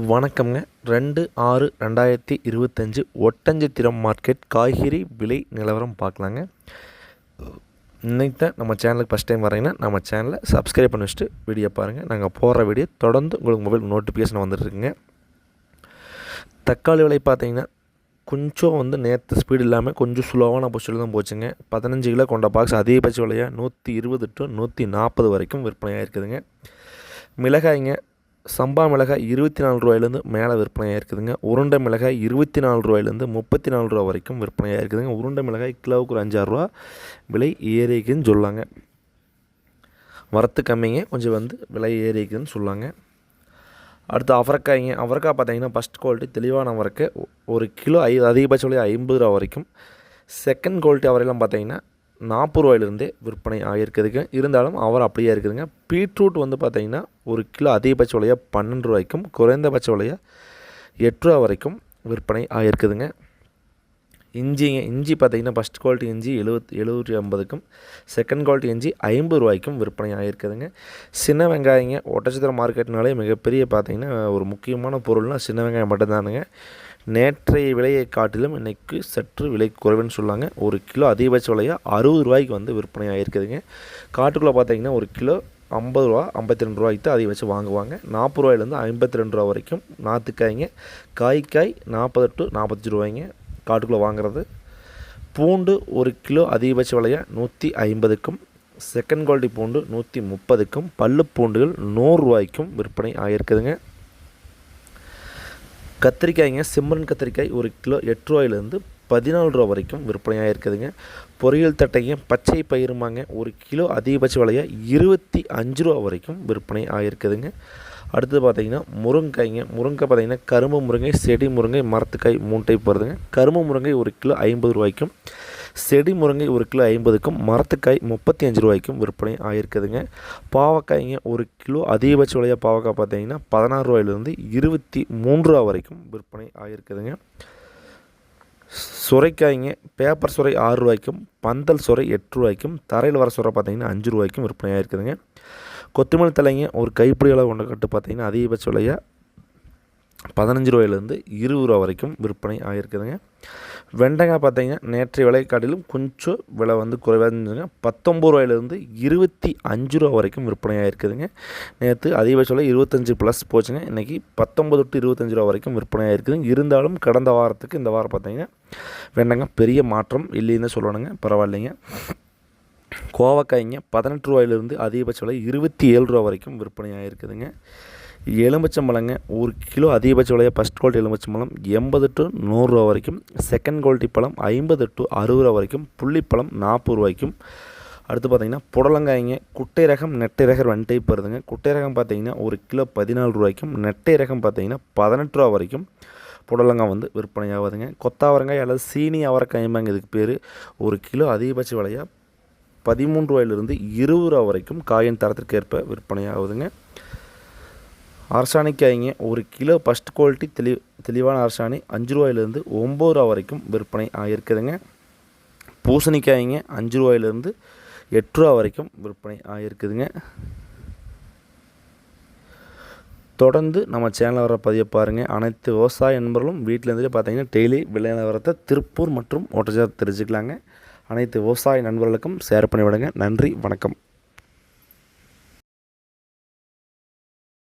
வணக்கம்ங்க. ரெண்டு ஆறு ரெண்டாயிரத்தி இருபத்தஞ்சி ஒட்டஞ்சத்திரம் மார்க்கெட் காய்கறி விலை நிலவரம் பார்க்கலாங்க. இன்றைக்கி தான் நம்ம சேனலுக்கு ஃபஸ்ட் டைம் வரீங்கன்னா நம்ம சேனலை சப்ஸ்கிரைப் பண்ணி வச்சுட்டு வீடியோ பாருங்கள் நாங்கள் போடுற வீடியோ தொடர்ந்து உங்களுக்கு மொபைல் நோட்டிஃபிகேஷன் வந்துட்டுருக்குங்க தக்காளி விலை பார்த்தீங்கன்னா கொஞ்சம் வந்து நேற்று ஸ்பீடு இல்லாமல் கொஞ்சம் ஸ்லோவான பொசிஷனில் தான் போச்சுங்க. பதினஞ்சு கிலோ கொண்ட பாக்ஸ் அதிகபட்ச விலையாக நூற்றி இருபது டு நூற்றி நாற்பது வரைக்கும் விற்பனையாக இருக்குதுங்க மிளகாய்ங்க சம்பா மிளகாய் இருபத்தி நாலு ரூபாயிலேருந்து மேலே விற்பனையாக இருக்குதுங்க. உருண்டை மிளகாய் இருபத்தி நாலு ரூபாயிலேருந்து முப்பத்தி நாலு ரூபா வரைக்கும் விற்பனையாக இருக்குதுங்க. உருண்டை மிளகாய் கிலோவுக்கு ஒரு அஞ்சாறு விலை ஏறிக்குன்னு சொல்லாங்க. வரத்து கம்மிங்க. கொஞ்சம் வந்து விலை ஏறிக்குன்னு சொல்லாங்க. அடுத்து அவரைக்காய்ங்க. அவரைக்காய் பார்த்தீங்கன்னா ஃபஸ்ட் குவாலிட்டி தெளிவான அவரைக்கு. ஒரு கிலோ ஐ அதிகபட்ச விலை ஐம்பது ரூபா வரைக்கும். செகண்ட் குவாலிட்டி அவரையெல்லாம் பார்த்தீங்கன்னா நாற்பது ரூபாயிலிருந்தே விற்பனை ஆகியிருக்குதுங்க. இருந்தாலும் அவர் அப்படியே இருக்குதுங்க. பீட்ரூட் வந்து பார்த்திங்கன்னா ஒரு கிலோ அதிகபட்ச விலையாக பன்னெண்டு ரூபாய்க்கும் குறைந்தபட்ச விலையாக எட்டு ரூபா வரைக்கும் விற்பனை ஆகியிருக்குதுங்க. இஞ்சிங்க இஞ்சி பார்த்திங்கன்னா ஃபஸ்ட் குவாலிட்டி இஞ்சி எழுபத் எழுநூற்றி ஐம்பதுக்கும் செகண்ட் குவாலிட்டி இஞ்சி ஐம்பது ரூபாய்க்கும் விற்பனை ஆகியிருக்குதுங்க. சின்ன வெங்காயங்க ஒட்டச்சத்திர மார்க்கெட்னாலே மிகப்பெரிய பார்த்திங்கன்னா ஒரு முக்கியமான பொருள்னால் சின்ன வெங்காயம் மட்டும்தானுங்க. நேற்றைய விலையை காட்டிலும் இன்றைக்கு சற்று விலை குறைவுன்னு சொல்லுவாங்க ஒரு கிலோ அதிகபட்ச விலையாக அறுபது ரூபாய்க்கு வந்து விற்பனை ஆகிருக்குதுங்க காட்டுக்குள்ளே பார்த்தீங்கன்னா ஒரு கிலோ ஐம்பது ரூபா ஐம்பத்தி ரெண்டு ரூபாய்க்கு தான் அதிகபட்சம் வாங்குவாங்க. நாற்பது ரூபாயிலேருந்து ஐம்பத்தி ரெண்டு ரூபா வரைக்கும் நாற்றுக்காய்ங்க. காய்க்காய் நாற்பது டு நாற்பத்தஞ்சு ரூபாய்ங்க காட்டுக்குள்ளே வாங்குறது. பூண்டு ஒரு கிலோ அதிகபட்ச விலையாக நூற்றி ஐம்பதுக்கும் செகண்ட் குவாலிட்டி பூண்டு நூற்றி முப்பதுக்கும் பல்லு பூண்டுகள் நூறுரூவாய்க்கும் விற்பனை ஆகியிருக்குதுங்க கத்திரிக்காய்ங்க சிம்மரன் கத்திரிக்காய் ஒரு கிலோ எட்டு ரூபாயிலேருந்து பதினாலு ரூபா வரைக்கும் விற்பனையாக இருக்குதுங்க. பொரியல் தட்டைங்க பச்சை பயிருமாங்க ஒரு கிலோ அதிகபட்ச விலையாக இருபத்தி அஞ்சு ரூபா வரைக்கும் விற்பனை ஆகிருக்குதுங்க அடுத்து பார்த்திங்கன்னா முருங்கைங்க. முருங்கை பார்த்திங்கன்னா கரும்பு முருங்கை செடி முருங்கை மரத்துக்காய் மூட்டை போகிறதுங்க கரும்பு முருங்கை ஒரு கிலோ ஐம்பது ரூபாய்க்கும் செடி முருங்கை ஒரு கிலோ ஐம்பதுக்கும் மரத்துக்காய் முப்பத்தி அஞ்சு ரூபாய்க்கும் விற்பனை ஆகிருக்குதுங்க பாவக்காய்ங்க ஒரு கிலோ அதிகபட்ச விலையாக பாவக்காய் பார்த்தீங்கன்னா பதினாறு ரூபாயிலிருந்து இருபத்தி மூன்று ரூபா வரைக்கும் விற்பனை ஆகிருக்குதுங்க சுரைக்காய்ங்க பேப்பர் சுரை ஆறு ரூபாய்க்கும் பந்தல் சுரை எட்டு ரூபாய்க்கும் தரையில் வர சுரை பார்த்தீங்கன்னா அஞ்சு ரூபாய்க்கும் விற்பனையாக இருக்குதுங்க கொத்தமல்லி தலைங்க ஒரு கைப்பிடி அளவு கொண்ட கட்டு பார்த்தீங்கன்னா அதிகபட்ச விலையாக பதினஞ்சு ரூபாயிலேருந்து இருபது ரூபா வரைக்கும் விற்பனை ஆகிருக்குதுங்க வெண்டைக்காய் பார்த்தீங்கன்னா நேற்றைய விலை காட்டிலும் கொஞ்சம் விலை வந்து குறைவாக இருந்துச்சுங்க பத்தொம்பது ரூபாயிலேருந்து இருபத்தி அஞ்சு ரூபா வரைக்கும் விற்பனை ஆகிருக்குதுங்க நேற்று அதிகபட்ச விலை இருபத்தஞ்சி ப்ளஸ் போச்சுங்க. இன்றைக்கி பத்தொம்பது டு இருபத்தஞ்சி ரூபா வரைக்கும் விற்பனை ஆகிருக்குதுங்க இருந்தாலும் கடந்த வாரத்துக்கு இந்த வாரம் பார்த்தீங்கன்னா வெண்டைக்காய் பெரிய மாற்றம் இல்லைன்னு சொல்லணுங்க. பரவாயில்லைங்க. கோவக்காய்ங்க பதினெட்டு ரூபாயிலிருந்து அதிகபட்ச விலை இருபத்தி ஏழு ரூபா வரைக்கும் விற்பனை ஆகிருக்குதுங்க எலுமிச்சம்பழங்க ஒரு கிலோ அதிகபட்ச விலையாக ஃபஸ்ட் குவாலிட்டி எலுமிச்சம்பழம் எண்பது டு நூறுரூவா வரைக்கும். செகண்ட் குவாலிட்டி பழம் ஐம்பது டு அறுபது ரூபா வரைக்கும். புள்ளிப்பழம் நாற்பது ரூபாய்க்கும் அடுத்து பார்த்தீங்கன்னா புடலங்காய்ங்க குட்டை ரகம் நெட்டை ரகம் ரெண்டு டைப் வருதுங்க குட்டை ரகம் பார்த்தீங்கன்னா ஒரு கிலோ பதினாலு ரூபாய்க்கும் நெட்டை ரகம் பார்த்தீங்கன்னா பதினெட்டு ரூபா வரைக்கும். புடலங்காய் வந்து விற்பனையாகுதுங்க கொத்தாவரங்காய் அல்லது சீனி அவரைக்காய்மாங்க இதுக்கு பேர். ஒரு கிலோ அதிகபட்ச விலையாக பதிமூன்று ரூபாயிலிருந்து இருபது ரூபா வரைக்கும் காயின் தரத்திற்கு ஏற்ப விற்பனையாகுதுங்க அரசாணிக்காய்ங்க ஒரு கிலோ ஃபஸ்ட் குவாலிட்டி தெளி தெளிவான அரசாணி அஞ்சு ரூபாயிலேருந்து ஒம்பது ரூபா வரைக்கும் விற்பனை ஆகியிருக்குதுங்க. பூசணிக்காய்ங்க அஞ்சு ரூபாயிலேருந்து எட்டு ரூபா வரைக்கும் விற்பனை ஆகியிருக்குதுங்க. தொடர்ந்து நம்ம சேனலில் வர பதிவை பாருங்கள் அனைத்து விவசாய நண்பர்களும் வீட்டிலேருந்தே பார்த்தீங்கன்னா டெய்லி விலை நிலவரத்தை திருப்பூர் மற்றும் ஓட்டச்சார் தெரிஞ்சுக்கலாங்க. அனைத்து விவசாய நண்பர்களுக்கும் ஷேர் பண்ணிவிடுங்க. நன்றி வணக்கம்.